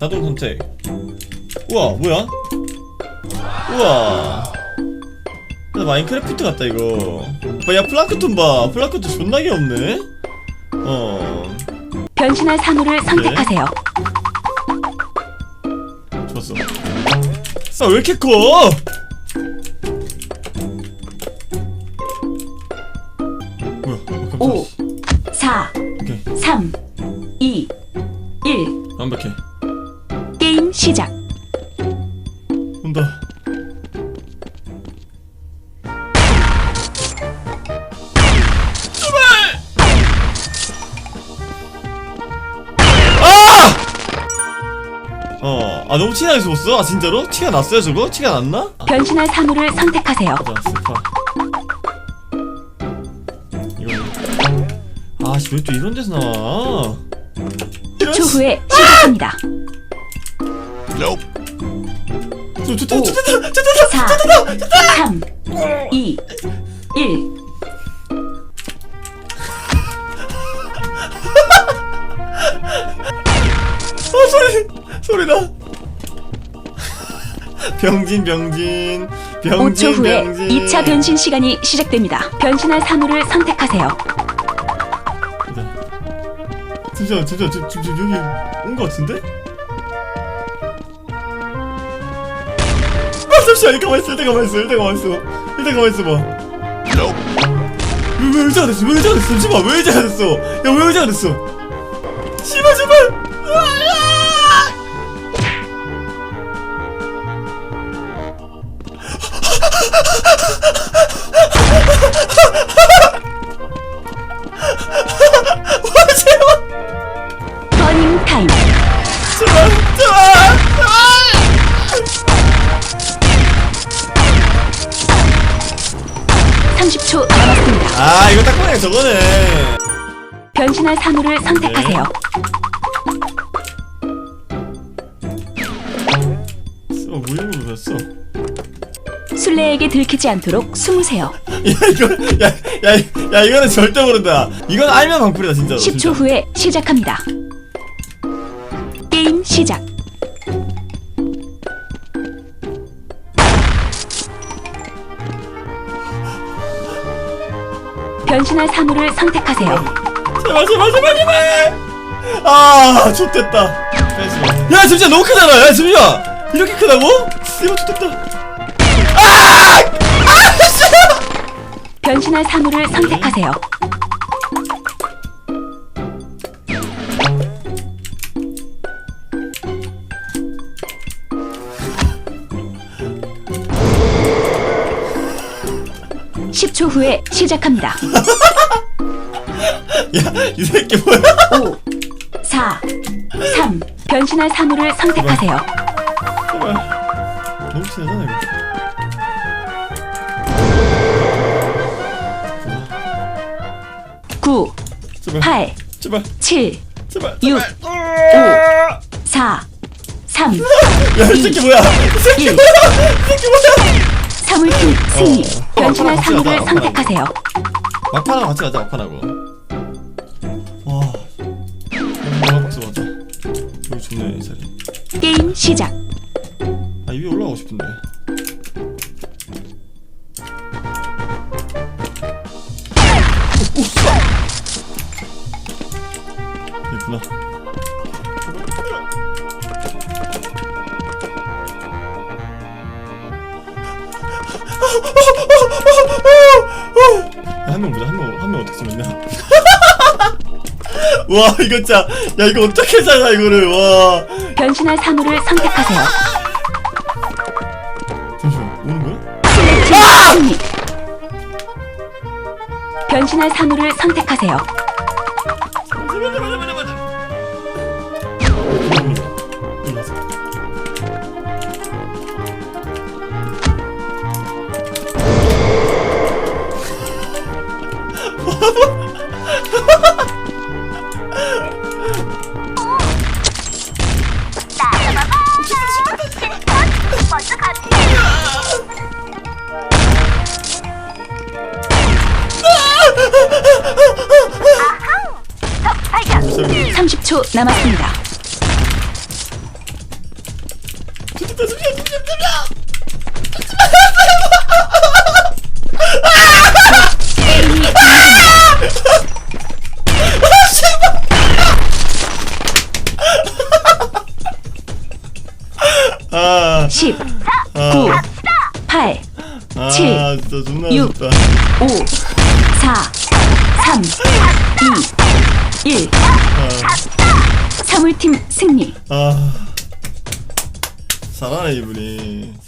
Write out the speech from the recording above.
자동 선택 우와 뭐야? 우와. 야, 마인크래프트 같다 이거. 어, 야 플랑크톤 봐. 플랑크톤 존나 귀엽네. 어. 변신할 사물을 선택하세요. 좋았어. 싸왜 이렇게 커? 뭐야 어, 오, 깜짝이야. 사, 오케이. 삼, 이, 일. 완벽해. 게임 시작. 온다 아! 어, 아 너무 티나게 쏘았어? 아 진짜로? 티가 났어요 저거? 티가 났나? 아, 변신할 사물을 선택하세요. 맞아 스파 이거 아씨 왜 또 이런 데서 나와 이런 10초 후에 시작합니다. 저, 좋다 4, 3, 2, 1. 아 소리 소리 나 병진 병진 병진 5초 후에 병진 2차 변신 시간이 시작됩니다. 변신할 사물을 선택하세요. 잠시만 잠시만 지금, 지금 지금 여기 온 거 같은데? 잠시만 이거 가만있어. 일단 가만있어. 일단 가만있어. 일단 가만있어 봐. 왜, 왜 의자가 됐어? 왜 의자가 됐어? 잠시만 왜 의자가 됐어? 야왜 의자가 됐어? 씨발 제발 30초 남았습니다. 아 이거 딱 보니까 저거네 변신할 사물을 선택하세요. 어 무용으로 됐어 술래에게 들키지 않도록 숨으세요. 야 이거 야야 야, 야, 이거는 절대 모른다 이건 알면 방풀이다 진짜로 10초 진짜. 후에 시작합니다. 게임 시작. 변신할 사물을 선택하세요. 제발 제발 제발 제발 아 좋됐다. 야 진짜 너무 크잖아. 야 진짜 이렇게 크다고? 이거 좋됐다. 변신할 사물을 선택하세요. (10초) 후에 시작합니다. 야 이 새끼 뭐야? 5, 4, 3. 변신할 사물을 선택하세요. 제발 너무 친하잖아 이거. 9, 제발 8, 제발. 7, 제발 육, 제발. 4, 3, 야이 새끼 뭐야? 이 새끼 1. 뭐야? 이 새끼 뭐야 사물팀 승리. 어. 변신할 같이 사물을 가자, 선택하세요. 막판하고 같이 가자 막판하고 와 뭐야 박수 맞다 여기 좋네 이 자리 게임 시작. 한명 보자 한명한명 어떻게 좀 있냐 와 이거 진짜 야 이거 어떻게 잡아 이거를 와 변신할 사물을 선택하세요. 잠시만 오는 거야? 승리. 변신할 사물을 선택하세요. 30초 남았습니다. 죽인다, 죽여, 죽여, 죽여! 10, 아, 9, 8, 아 칠, 진짜 존나 육. 아쉽다 5, 4, 3, 2, 1. 사물팀 승리. 아 잘하네 이분이 잘-